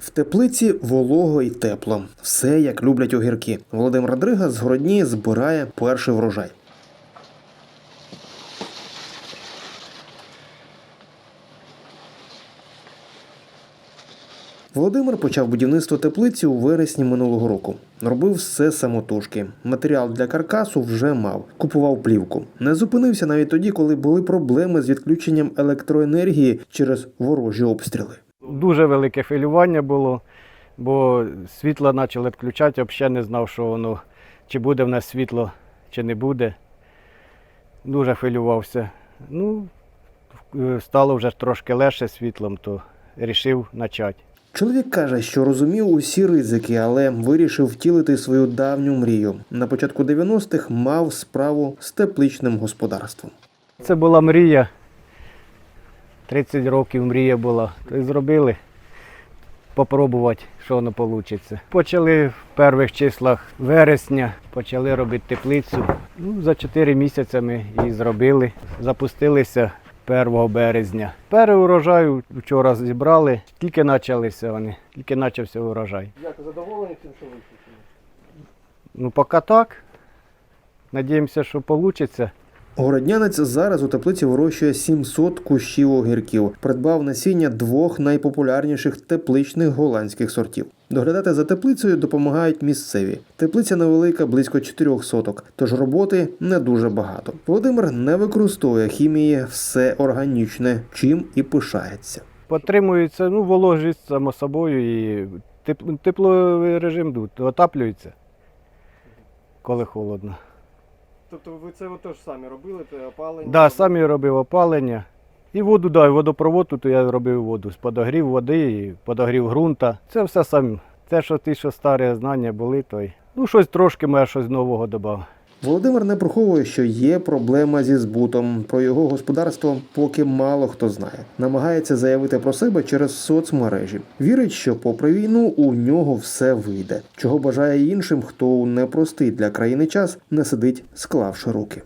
В теплиці волого й тепло. Все як люблять огірки. Володимир Дрига з городні збирає перший врожай. Володимир почав будівництво теплиці у вересні минулого року. Робив все самотужки. Матеріал для каркасу вже мав. Купував плівку. Не зупинився навіть тоді, коли були проблеми з відключенням електроенергії через ворожі обстріли. Дуже велике хвилювання було, бо світло почали відключати, взагалі не знав, що воно, чи буде в нас світло, чи не буде. Дуже хвилювався. Ну, стало вже трошки легше світлом, то вирішив почати. Чоловік каже, що розумів усі ризики, але вирішив втілити свою давню мрію. На початку 90-х мав справу з тепличним господарством. Це була мрія. 30 років мрія була. То й зробили. Попробувати, що воно вийде. Почали в перших числах вересня, почали робити теплицю. Ну, за 4 місяці ми її зробили. Запустилися 1 березня. Перший урожай вчора зібрали, тільки почалися вони, тільки почався урожай. Як задоволені тим, що вийшло? Ну, поки так. Надіємося, що вийде. Городнянець зараз у теплиці вирощує 700 кущів огірків. Придбав насіння двох найпопулярніших тепличних голландських сортів. Доглядати за теплицею допомагають місцеві. Теплиця невелика, близько 4 соток, тож роботи не дуже багато. Володимир не використовує хімії, все органічне, чим і пишається. Потримується, ну, вологість, само собою, і тепловий режим отаплюється, коли холодно. Тобто ви це теж самі робили, те опалення? Да, сам я робив опалення. І воду, да, і водопровод тут я робив воду з подогрів води, і подогрів ґрунта. Це все сам. Те, що ті, що старі знання були, то й ну щось трошки моє щось нового додав. Володимир не приховує, що є проблема зі збутом. Про його господарство поки мало хто знає. Намагається заявити про себе через соцмережі. Вірить, що попри війну у нього все вийде. Чого бажає іншим, хто у непростий для країни час не сидить, склавши руки.